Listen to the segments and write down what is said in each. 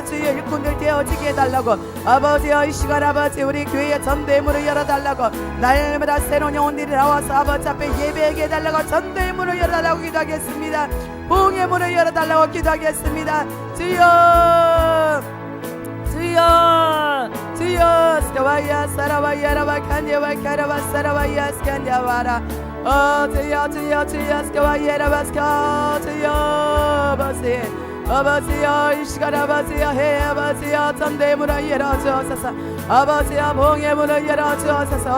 날마다 주의 일꾼들 되어지게 해달라고. 아버지여 이 시간 아버지 우리 교회의 전도의 문을 열어달라고. 날마다 새로운 영혼들이 나와서 아버지 앞에 예배하게 해달라고 전도의 문을 열어달라고 기도하겠습니다. 부흥의 문을 열어달라고 기도하겠습니다. 주여! 주여! 주여! 스카와야 사라와야 라바칸야와 카라바 사라와야 스칸야와라 어 주여 주여 주여 스카와야 라바스카 주여 아버지 아버지여 이 시간 아버지여 해 아버지여 전대 문을 열어주옵소서. 아버지여 봉의 문을 열어주옵소서.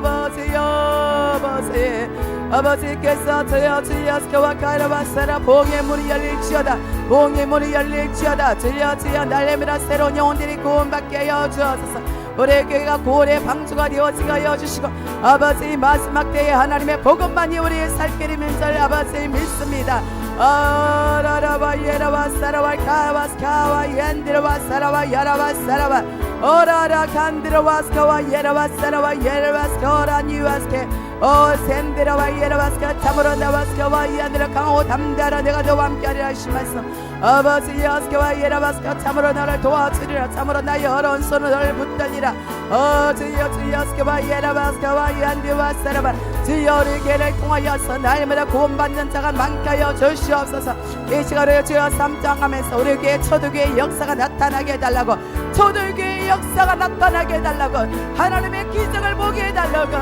아버지여 아버지 아버지께서 주여 스카와 카라바사라. 봉의 문이 열릴지어다. 봉의 문이 열릴지어다. 주여 날래미라 새로운 영혼들이 구원받게 하여 주옵소서. 우리 교회가 고래 방주가 되어지게 하여 주시고 아버지 마지막 때에 하나님의 복음만이 우리의 살 길이면 줄 아버지 믿습니다 아라라바 예라바 사라바 카와 스카와 옌디라바 사라바 야라바 사라바 오라라 간디라바 스카와 예라바 사라바 예라바 스카라 니와스케 오 샌디라바 예라바 스카 참으로 나와 스카와 이안디라 강호 담대하라 내가 너와 함께하리라 하신 말씀 아버지 야스카와 예라바 스카 참으로 나를 도와주리라 참으로 나의 어려운 손을 너를 붙들리라 어 주여 주여 스카와 예라바 스카와 이안디와 사라바 주여 우리 교회를 통하여서 날마다 구원받는 자가 많게 하여 주시옵소서. 이 시간에 주여 삼장하면서 우리 교회 초대교회 역사가 나타나게 해달라고 초대교회 역사가 나타나게 해달라고 하나님의 기적을 보게 해달라고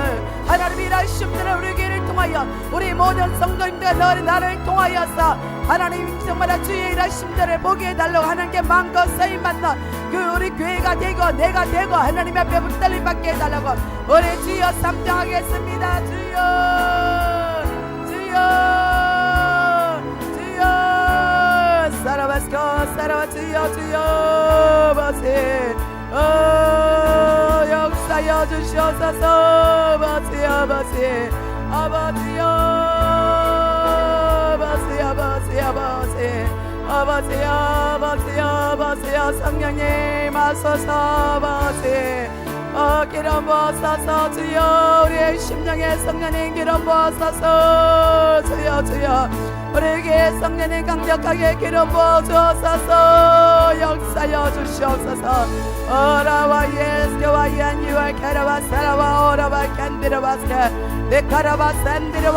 하나님의 일하심들을 우리 교회를 통하여 우리 모든 성도님들 너를 나를 통하여서 하나님 정말 주의 일하심들을 보게 해달라고 하나님께 마음껏 쓰임 받는 그 우리 교회가 되고 내가 되고 하나님 앞에 붙들림 받게 해달라고 우리 주여 삼장하겠습니다. 주여! 주여! 주여! 사라바스코 사라바 주여 주여 버시 어 역사여 주시옵소서. 버시 아버지 아버지여 아버지 아버지 아버지. 아버지 아버지 아버지. 성령님 하소서 아버지. 어 기름 부어서서 주여 우리의 심령에 성령님 기름 부어서서 주여 주여. 우리에게 성령님 강력하게 기름 부어 주옵소서 역사여 주시옵소서 오라와 예스와 얀유와 카라와 사라와 오라와 캔디라바스케 네카라바 산디라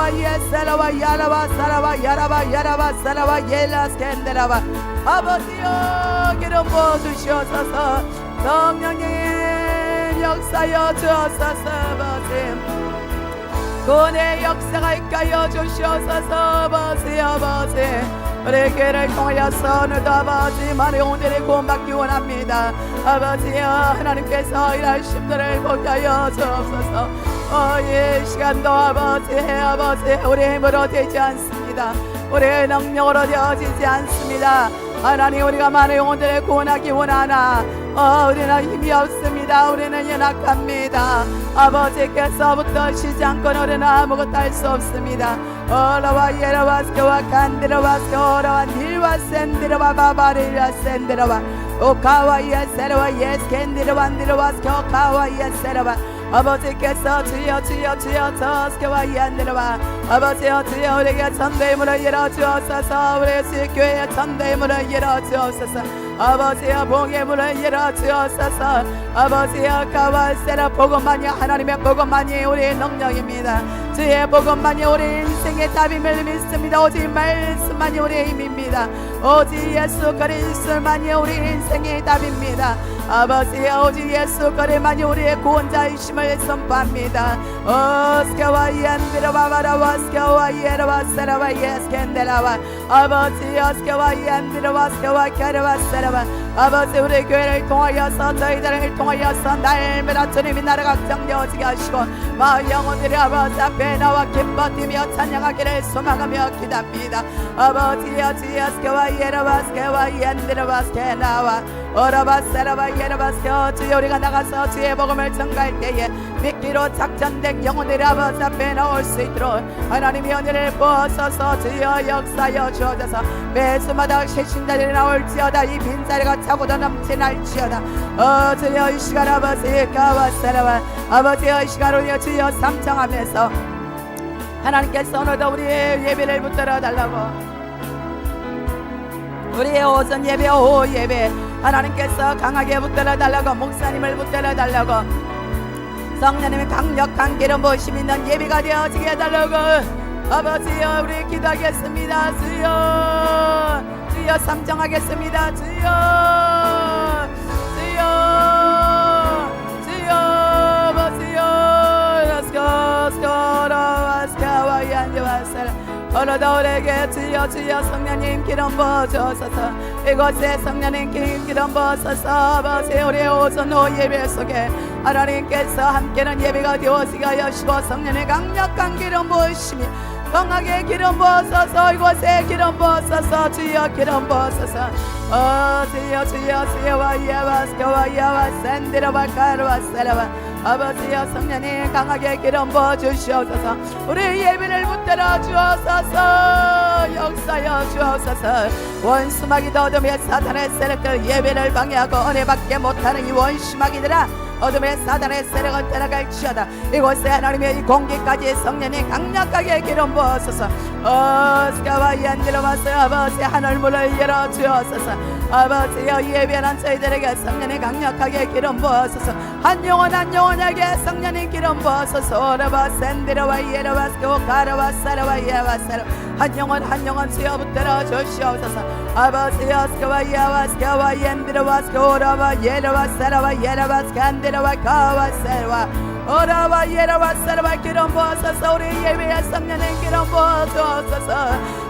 와 예사라와 야라와 사라와 야라와 야라와 사라와 예라스캔디라바 아버지여 기름 부어주시옵소서 성령님 역사여 주옵소서 아버지 구원의 역사가 있가여 주시옵소서 아버지 아버지 우리 교회를 통하여서 오늘도 아버지 많은 영혼들이 구원받기 원합니다. 아버지여 하나님께서 일하심들을 보게 하여 주옵소서. 어, 이 시간도 아버지 아버지 우리 힘으로 되지 않습니다. 우리의 능력으로 되어지지 않습니다. 하나님 우리가 많은 영혼들을 구원하기 원하나 어, 우리는 힘이 없습니다 우리는 연약합니다 아버지께서부터 시지 않고 우리는 아무것도 할 수 없습니다 어라와 예라와 스케와 간디라와 스케 오라와 닐와 센디라와 바바리라 센디라와 오카와 예세라와 예스캔디라와 니라와 스케 오 카와 예세라와 아버지께서 주여 주여 주여 저 스케와 이안디라와 아버지여 주여 우리에게 전대의 문을 열어주옵소서 우리 주교회의 전대의 문을 열어주옵소서 아버지여 봉의 문을 열어주옵소서. 아버지여 가와세라. 복음만이 하나님의 복음만이 우리의 능력입니다. 주의 복음만이 우리 인생의 답임을 믿습니다. 오직 말씀만이 우리의 힘입니다. 오직 예수 그리스도만이 우리 인생의 답입니다 아버지여 오직 예수 그리만이 우리의 구원자이심을 선포합니다. 오스케와 이안드라바바라와 스케와 이에라와 세라와 예스켄데라와. 아버지여 스케와 이안드라와 스케와 캐라와 세라와. 아버지 우리 교회를 통하여서 저희들을 통하여서 날마다 주님이 나라가 정되어지게 하시고 마을 영혼들이 아버지 앞에 나와 기뻐 뛰며 찬양하기를 소망하며 기답니다. 아버지여 주여 스케와 이에라와 스케와 이안드라와 스케나와 오라바세라바 예라바세어 주여 우리가 나가서 주의 복음을 전가할 때에 믿기로 작전된 영혼들이 아버지 앞에 나올 수 있도록 하나님의 은혜를 부어서서. 주여 역사여 주어져서 매주마다 새신자들이 나올지어다. 이 빈자리가 차고도 넘치날지어다. 어 주여 이 시간 아버지 가와세라바 아버지여 이 시간 우리 주여 삼청하면서 하나님께서 오늘도 우리의 예배를 붙들어 달라고. 우리의 오전 예배 오후 예배 하나님께서 강하게 붙들어 달라고 목사님을 붙들어 달라고 성령님의 강력한 기름 부으심 있는 예배가 되어지게 해달라고. 아버지여 우리 기도하겠습니다. 주여 주여 삼정하겠습니다. 주여 주여 주여 아버지여. Go 와이 안디 와 살 어르더울에게 주여 주여 성령님 기름 부어주소서. 이곳에 성령님 기- 기름 부어서서. 아버지 우리 오전 오 예배 속에 하나님께서 함께는 예배가 되어지게 하여 주시고 성령의 강력한 기름 부으심이 강하게 기름 부어서서. 이곳에 기름 부어서서. 주여 기름 부어서서. 어 주여 주여 주여 와이야와 스카와이야와 산디라와 카르와 사라와 아버지여 성령님 강하게 기름 부어 주시옵소서. 우리 예배를 붙들어 주옵소서. 역사여 주옵소서. 원수마귀 어둠의 사탄의 세력들 예배를 방해하고 은혜받게 못하는 이 원수마귀들아 어둠의 사단의 세력을 떠나갈 지어다. 이곳에 하나님의 이 공기까지 성령이 강력하게 기름 부어소서. 어스카와 이안들어와서 아버지 하늘문을 열어주옵소서. 아버지여 예배한 저희들에게 성령이 강력하게 기름 부어소서 한 영혼 한 영혼에게 성령이 기름 부어소서. 오라바 샌디라와 예라와스고 가라와 사라와 예와사라. 한 영혼 한 영혼 수여 붙들어 주시옵소서. 아버지여 스카와 예와스카와 옌디라와스고 오라바 예라와 사라와 예라와 스칸디라와 가와 사라와 오라와 예라와 사라와 기름 부어소서. 우리 예배의 성령의 기름 부어주옵소서.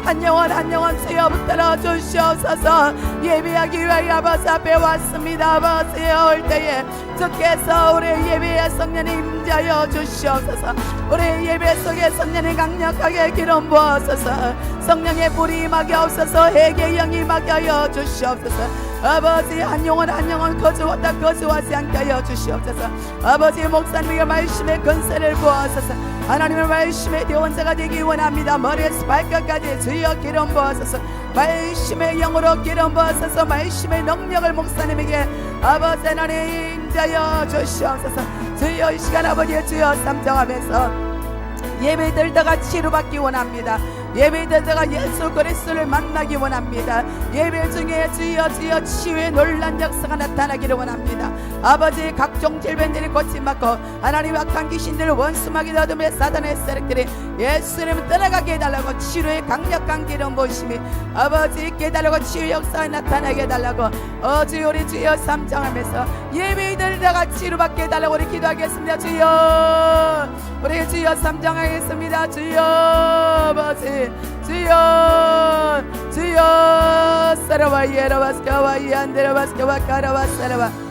한 영혼 한 영혼 수여 붙들어 주시옵소서. 예배하기 위하여 아버지 앞에 왔습니다. 아버지 올 때에 주께서 우리 예배의 성령이 임자여 주시옵소서. 우리 예배 속에 성령이 강력하게 기름 부어소서. 성령의 불이 임하게 없어서 해계 영이 하여 주시옵소서 아버지 한 영혼 한 영혼 거주었다 거주하지 않게 하여 주시옵소서. 아버지 목사님의 말씀에 근세를 부어소서. 하나님의 말씀에 대원자가 되기 원합니다. 머리에서 발끝까지 주여 기름 부어소서. 말씀의 영으로 기름 부어소서. 말씀의 능력을 목사님에게 아버지 하나님 임자여 주시옵소서. 주여 이 시간 아버지 주여 삼정하면서 예배들다가 치료받기 원합니다. 예배들다가 예수 그리스도를 만나기 원합니다. 예배 중에 주여 주여 치유의 놀란 역사가 나타나기를 원합니다. 아버지 각종 질병들이 고침받고 하나님 악한 귀신들 원수마귀 어둠의 사단의 세력들이 예수님을 떠나가게 해달라고 치료의 강력한 기름 보심이 아버지 있게 해달라고 치유 역사가 나타나게 해달라고 어주 우리 주여 삼정하면서 예배들다가 치료받게 해달라고 우리 기도하겠습니다. 주여 우리 주여 삼정하겠습니다. 주여 아버지 주여 주여 사라와 예라와 스카와 이안데라와 스카와 카라와 사라와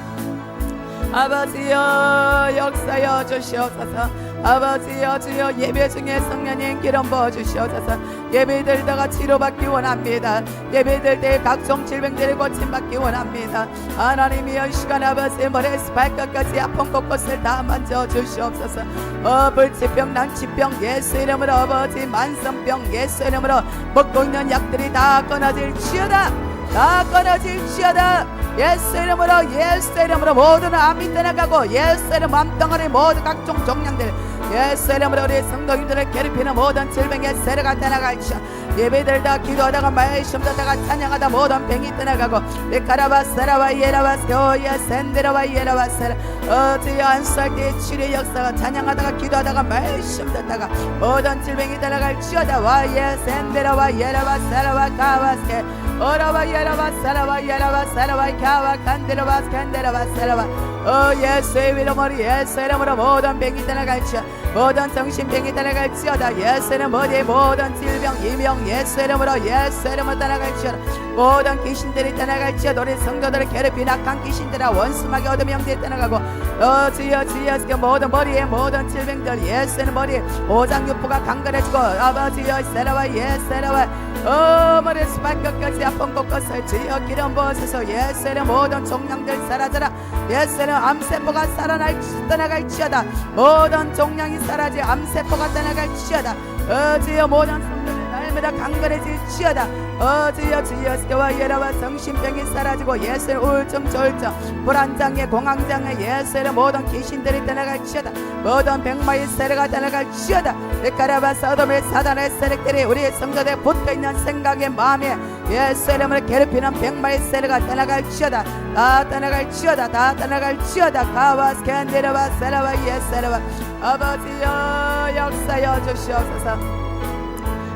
아버지여 역사여 주시옵소서. 아버지여 주여 예배 중에 성령님 기름 부어 주시옵소서. 예배 들다가 치료받기 원합니다. 예배 들 때 각종 질병들이 고침받기 원합니다. 하나님이여 이 시간 아버지 머리에서 발끝까지 아픈 곳곳을 다 만져 주시옵소서. 어 불치병 난치병 예수 이름으로 아버지 만성병 예수 이름으로 먹고 있는 약들이 다 끊어질 지어다 다 끊어질지어다. 예수 이름으로 예수 이름으로 모든 암이 떠나가고 예수 이름 암덩어리 모든 각종 종량들 예수 이름으로 우리 성도님들을 괴롭히는 모든 질병의 세력가 떠나갈지어. 예배들 다 기도하다가 말씀 듣다가 찬양하다 모든 병이 떠나가고 리카라바 사라와 예라와 스오야 샌드라와 예라와 사라 어주여 안수할 때 치료 역사가 찬양하다가 기도하다가 말씀 듣다가 모든 질병이 떠나갈지어다. 와예 샌드라와 예라와 사라와 가와스 케 오라와 예라와 사라와 예라와 사라와 가와 간데라와 스칸데라와 사라와. 어 예수의 이름으로 예수 이름으로 모든 병이 떠나갈지어 모든 정신병이 떠나갈지어다. 예수는 모든 모든 질병 이명 예수 이름으로 예수 이름으로 떠나갈지어다. 모든 귀신들이 떠나갈지어다 우리 성도들을 괴롭힌 악한 귀신들아 원수마귀 어둠 영들이 떠나가고 어 주여 주여 주여 모든 머리에 모든 질병들 예수는 머리에 오장육부가 강건해지고 아버지여 세라와 예세라와 어 머리에서 발끝까지 아픈 곳곳을 주여 기름 부어서서 예수의 모든 종량들 사라져라. 예수는 암세포가 살아날 떠나갈지어다. 모든 종량이 사라지 암세포가 떠나갈지어다. 어 주여 모든 성도들 날 날마다 강건해질지어다. 어 주여 주여 스케와 예라와 성심병이 사라지고 예수의 우울증 졸증 불안장애 공황장애 예수의 모든 귀신들이 떠나갈지어다. 모든 백마의 세례가 떠나갈지어다. 베카라바 서돔의 사단의 세력들이 우리의 성도에 붙어있는 생각에 마음에 예수의 이름을 괴롭히는 백마의 세례가 떠나갈지어다. 다 떠나갈지어다 다 떠나갈지어다. 가와 스캔데르바 세라바 예세라바 아버지여 역사여 주시옵소서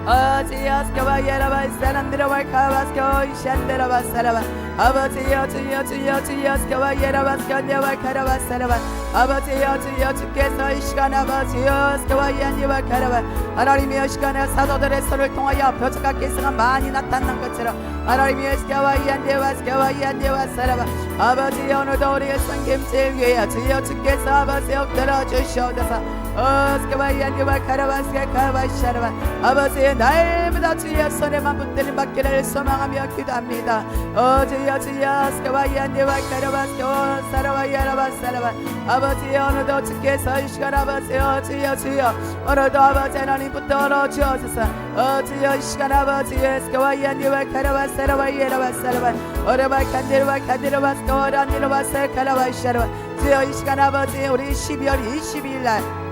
아버지여 스켜바 예라바 사람들어 아버지여 주여 주여 주여 스켜바 예라바 스켜냐바 카라바 사라바 아버지여 주여 주께서 이 시간 아버지여 스켜바 예니바 카라바 하나님이여 시간에 사도들의 손을 통하여 표적과 기사가 많이 나타난 것처럼 하나님이여 스켜바 예니바 스켜바 예니바 사라바 아버지여 오늘도 우리의 성김질 위하여 주여 주께서 아버지여 들어주시옵소서. 아버지의 날마다 주의 손에만 붙들림 받기를 소망하며 기도합니다. 어 주여 주여 스케바이안디바 카라바스케 오 사라바이아라바 사라바 아버지 오늘도 주께서 이 시간 아버지여 주여 주여. 오늘도 아버지 하나님 붙들어 주옵소서 어 주여 이 시간 아버지의 스케바이안디바 카라바 사라바이아라바 사라바 오르바 칸디르바 칸디르바 스케오란디르바 사카라바샤라바 주여 이 시간 아버지 우리 12월 22일 날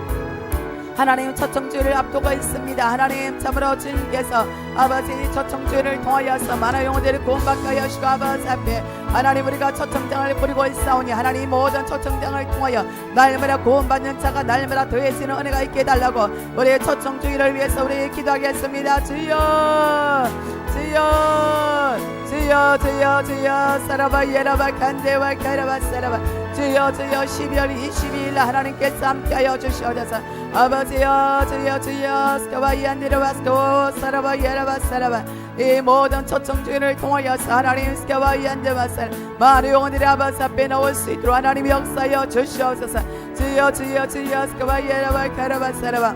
하나님 첫 청주를 앞두고 있습니다. 하나님 참으로 주님께서 아버지 첫 청주를 통하여서 많은 영혼들을 구원받게 하시고 아버지 앞에 하나님 우리가 첫 청장을 부리고 있사오니 하나님 모든 첫 청장을 통하여 날마다 구원받는 자가 날마다 더해지는 은혜가 있게 해달라고 우리의 첫 청주를 위해서 우리 기도하겠습니다. 주여 주여 주여 주여 주여 사라바 예라바 간데와 가라바 사라바 주여 주여 12월 22일 하나님께서 함께하여 주시옵소서 아버지여 주여 주여 스카바 이안디르바스코 사라바 예라바 사라바 이 모든 초청주를 통하여서 하나님 스카바 이안디르바사 많은 영혼들이 아버지 앞에 나올 수 있도록 하나님 역사여 주시옵소서 주여 주여 주여 스카바 예라바 가라바 사라바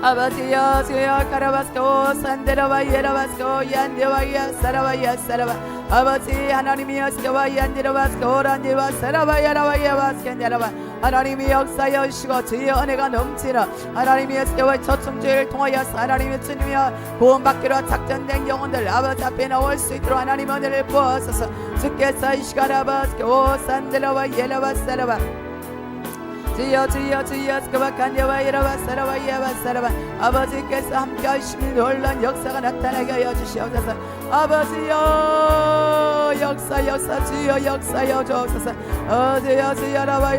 아버지여 주여 카라바스코 산데라바 예라바스코 얀데와야 사라바야 사라바 아버지 하나님이여 스케와 얀데라바스코 란데와 사라바 야라바야 바스켄데라바 하나님이 역사여 주시고 주의 은혜가 넘치는 하나님의 스케와 초청주를 통하여서 하나님의 주님이여 구원받기로 작전된 영혼들 아버지 앞에 나올 수 있도록 하나님 은혜를 부어서서. 주께서 이 시간 아버지 오 산데라바 예라바 사라바 주여 주여 주여 스카바 간여와 이라바 사라바 이야바 사라바 아버지께서 함께 하시니 놀란 역사가 나타나게 하여 주시옵소서 아버지여 역사 역사 주여 역사여 주옵소서 어 주여 주여 라바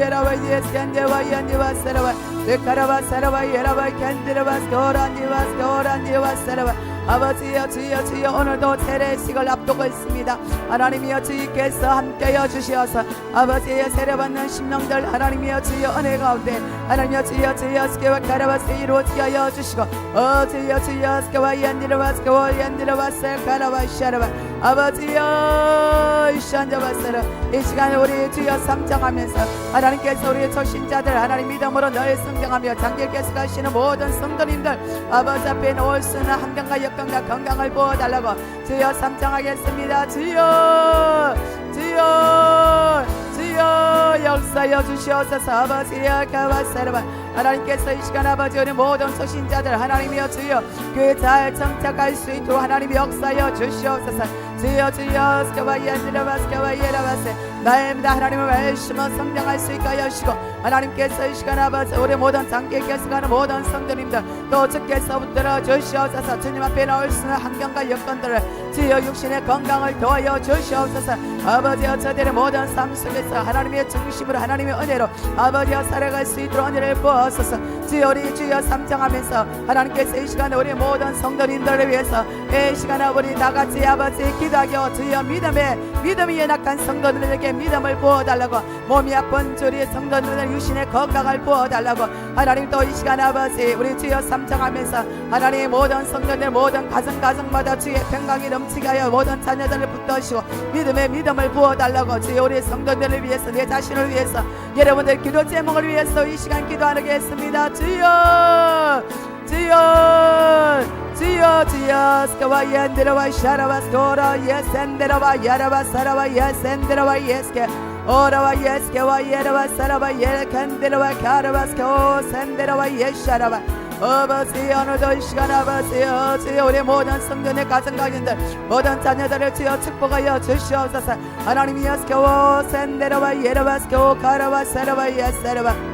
아버지여 주여 주여 오늘도 세례식을 앞두고 있습니다. 하나님이여 주께서 함께여 주시어서 아버지의 세례받는 심령들 하나님이여 주여 은혜 가운데 하나님이여 주여 주여 스케와 가라바스 이루어지게 하여 주시고 어 주여 주여 스케와 얀디르바 스케와 얀디르바 셀 가라바 샤라바 아버지여 이샨자바스라. 이 시간에 우리 주여 삼장하면서 하나님께서 우리의 초신자들 하나님 믿음으로 늘 성장하며 장길께서 가시는 모든 성도님들 아버지 앞에 놓을 수 있는 한경과 역경과 건강을 부어달라고 주여 삼장하겠습니다. 주여 주여 주여 역사여 주시옵소서. 아버지여 가와사라바 하나님께서 이 시간 아버지 우리 모든 소신자들 하나님이여 주여 그잘 정착할 수 있도록 하나님 역사여 주시옵소서 주여 주여 스카바이안드라바 스카바이에라바세. 날마다 하나님의 말씀을 성장할 수 있게 하여 주시고 하나님께서 이 시간 아버지 우리 모든 장기께서 가는 모든 성도님들 또 주께서 붙들어 주시옵소서. 주님 앞에 나올 수 있는 환경과 여건들을 주여 육신의 건강을 도하여 주시옵소서. 아버지여 저들의 모든 삶 속에서 하나님의 중심으로 하나님의 은혜로 아버지여 살아갈 수 있도록 은혜를 부어소서. 주여 우리 주여 삼정하면서 하나님께서 이 시간에 우리 모든 성도님들을 위해서 이 시간에 우리 나같이 아버지 기도하여 주여 믿음에 믿음이 연약한 성도들에게 믿음을 부어달라고 몸이 아픈 주리 성도들 유신의 건강을 부어달라고 하나님 또 이 시간 아버지 우리 주여 삼정하면서 하나님 모든 성도들 모든 가정 가정마다 주의 평강이 넘치게 하여 모든 자녀들을 붙드시고 믿음의 믿음을 부어달라고 주여 우리 성도들을 위해서 내 자신을 위해서 여러분들 기도 제목을 위해서 이 시간 기도하겠습니다. 주여! 주여! 주여! 주여! 스카와 얀데라와 샤라와 스토라 예센데라와 야라와 사라와 예센데라와 예스케 오라와 예스케와 예라와 사라와 예칸데라와 가라와 스코 센데라와 예샤라와 아버지 오늘도 이 시간 아버지 어, 주여 우리 모든 성전의 가정가인들 모든 자녀들을 주여 축복하여 주시옵소서 하나님 야스케오 센데라와 예라바스케오 가라와 사라와 예사라와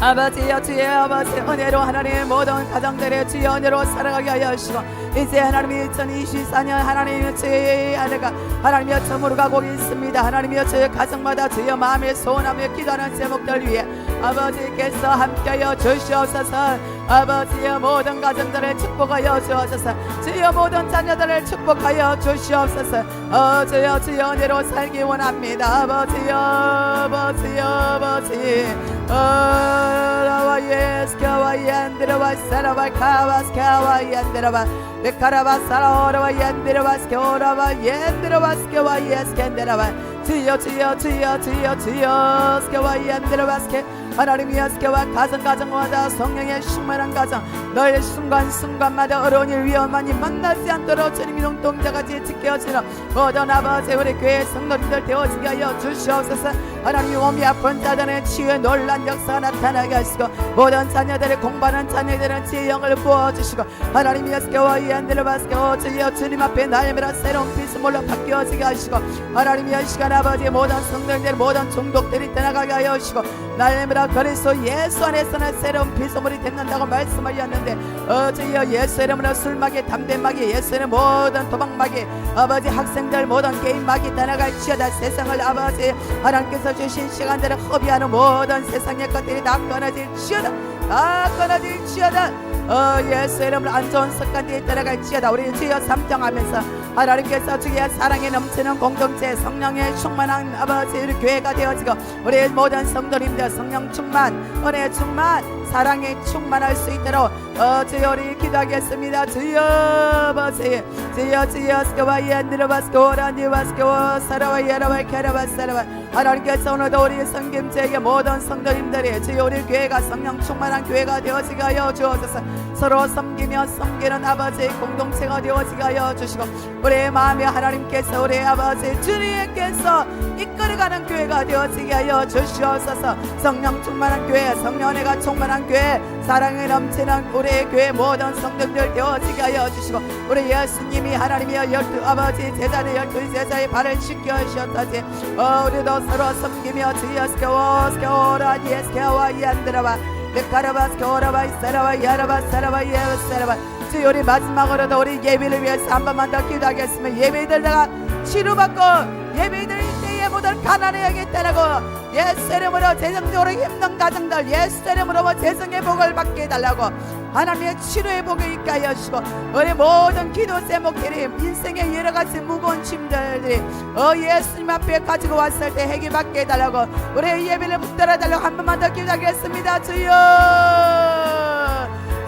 아버지여 주의 아버지 은혜로 하나님의 모든 가정들의 주의 은혜로 살아가게 하여 주시고 이제 하나님이 2024년 하나님의 주의 아내가 하나님의 점으로 가고 있습니다 하나님의 주의 가정마다 주의 마음에 소원하며 기도하는 제목들 위해 아버지께서 함께하여 주시옵소서 아버지의 모든 가정들을 축복하여 주옵소서. 주의 모든 자녀들을 축복하여 주시옵소서. 어 주여 주의 은혜로 살기 원합니다. 아버지여 아버지여 아버지. 어라와 예스카와 얀드라와 사라와 카와스카와 얀드라와 베카라와 사라오라와 얀드라와 스케오라와 얀드라와 스케와 예스캔데라와 주여 주여 주여 주여 주여 스케와 얀드라와 스케 하나님의 스케와 가정 가정마다 성령의 충만한 가정 너의 순간 순간마다 어려운 일 위험한 일 만나지 않도록 주님이 동동자같이 지켜주는 모든 아버지 우리 교회 성도님들 되어지게 하여 주시옵소서 하나님이 몸이 아픈 자들의 치유의 놀란 역사가 나타나게 하시고 모든 자녀들의 공부하는 자녀들은 지혜의 영을 부어주시고 하나님의 스케와 이안들을 바스케오 주여 주님 앞에 날매라 새로운 피스물로 바뀌어지게 하시고 하나님의 시간 아버지 모든 성도님들 모든 중독들이 떠나가게 하여 주시고 날매라 그리스도 예수 안에서는 새로운 피조물이 된다고 말씀하셨는데 어제여 예수 이름으로 술마귀 담배마귀 예수 이름 모든 도박마귀 아버지 학생들 모든 게임마귀 떠나갈 지어다 세상을 아버지 하나님께서 주신 시간들을 허비하는 모든 세상의 것들이 다 끊어질지어다. 다 끊어질지어다. 어 예수 이름으로 안 좋은 습관들이 떠나갈지어다. 우리 주여 삼정하면서 하나님께서 주의 사랑에 넘치는 공동체 성령의 충만한 아버지 우리 교회가 되어지고 우리 모든 성도님들 성령 충만 은혜 충만 사랑에 충만할 수 있도록 어 주여 우리 기도하겠습니다. 주여 아버지 주여 주여 스케와 예드르바스케 라니바스케와 사라와 예라와 캐라바 사라와 하나님께서 오늘도 우리 성김제의 모든 성도님들이 주여 우리 교회가 성령 충만한 교회가 되어지게 하여 주옵소서. 서로 섬기며 섬기는 아버지 공동체가 되어지게 하여 주시고 우리의 마음에 하나님께서 우리 아버지 주님께서 이끌어가는 교회가 되어지게 하여 주시옵소서. 성령 충만한 교회 성령애가 충만한 교회 사랑에 넘치는 우리의 교회 모든 성도들 되어지게 하여 주시고 우리 예수님이 하나님의 열두 아버지 제자의 열두 제자의 발을 씻겨 주셨다지. 어 우리도 서로 섬기며 주여 스케워 스케워라 예스케와 이안드라와 베카라바 스케워라바 이사라바 야라바 사라바 예사라바 주여 우리 마지막으로도 우리 예배를 위해서 한 번만 더 기도하겠으면 예배 들다가 치료받고 예배 드릴 때에 모든 떠나고 예수 이름으로 재정적으로 힘든 가정들 예수 이름으로 뭐 재정의 복을 받게 해달라고 하나님의 치료의 복을 있게 하여 주시고 우리 모든 기도 제목들이 인생의 여러 가지 무거운 짐들이 어 예수님 앞에 가지고 왔을 때 해결받게 해달라고 우리 예배를 붙들어 달라고 한 번만 더 기도하겠습니다. 주여!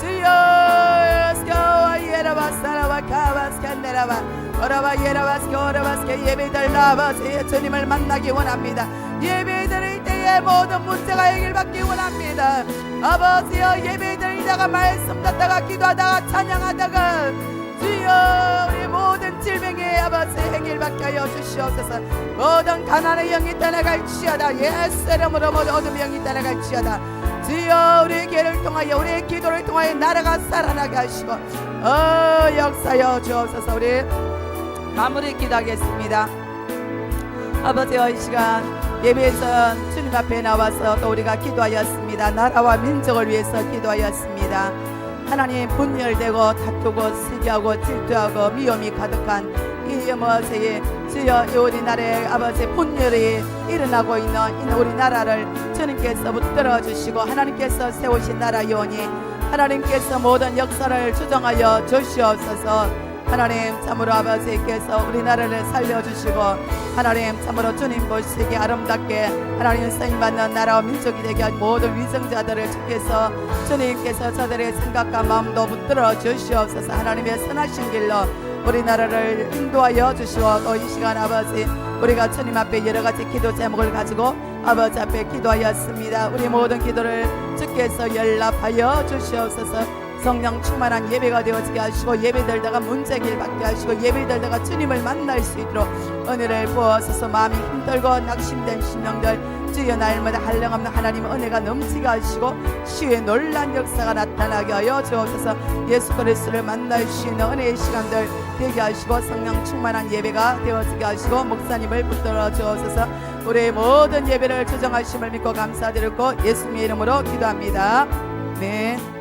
주여 스카와 예라바 사라바 카바스칸네라바 오라바 예라바스케 오라바스케 예배들 아버지 주님을 만나기 원합니다. 예배 드릴 때에 모든 문제가 해결 받기 원합니다. 아버지여 예배 드리다가 말씀 듣다가 기도하다가 찬양하다가 주여 우리 모든 질병의 아버지 해결 받게 하여 주시옵소서. 모든 가난의 영이 떠나갈지어다. 예수 이름으로 모든 어둠의 영이 떠나갈지어다 주여 우리 교회를 통하여 우리의 기도를 통하여 나라가 살아나게 하시고 어 역사여 주옵소서 우리 마무리 기도하겠습니다. 아버지여 이 시간 예배에서 주님 앞에 나와서 또 우리가 기도하였습니다. 나라와 민족을 위해서 기도하였습니다. 하나님 분열되고 다투고 시기하고 질투하고 미움이 가득한 이 뭐지 주여 이 우리나라의 아버지 분열이 일어나고 있는 이 우리나라를 주님께서 붙들어 주시고 하나님께서 세우신 나라 요원이 하나님께서 모든 역사를 주정하여 주시옵소서. 하나님 참으로 아버지께서 우리나라를 살려주시고 하나님 참으로 주님 보시기에 아름답게 하나님 쓰임 받는 나라와 민족이 되게 한 모든 위성자들을 주께서 주님께서 저들의 생각과 마음도 붙들어 주시옵소서. 하나님의 선하신 길로 우리나라를 인도하여 주시오 또이 시간 아버지. 우리가 주님 앞에 여러 가지 기도 제목을 가지고 아버지 앞에 기도하였습니다. 우리 모든 기도를 주께서 연락하여 주시옵소서. 성령 충만한 예배가 되어지게 하시고 예배들다가 문제길 받게 하시고 예배들다가 주님을 만날 수 있도록 은혜를 부어서서. 마음이 힘들고 낙심된 심령들 주여 날마다 한량없는 하나님 은혜가 넘치게 하시고 시의 놀란 역사가 나타나게 하여 주옵소서 예수 그리스도를 만날 수 있는 은혜의 시간들 되게 하시고 성령 충만한 예배가 되어지게 하시고 목사님을 붙들어 주옵소서 우리의 모든 예배를 조정하심을 믿고 감사드리고 예수님의 이름으로 기도합니다. 네.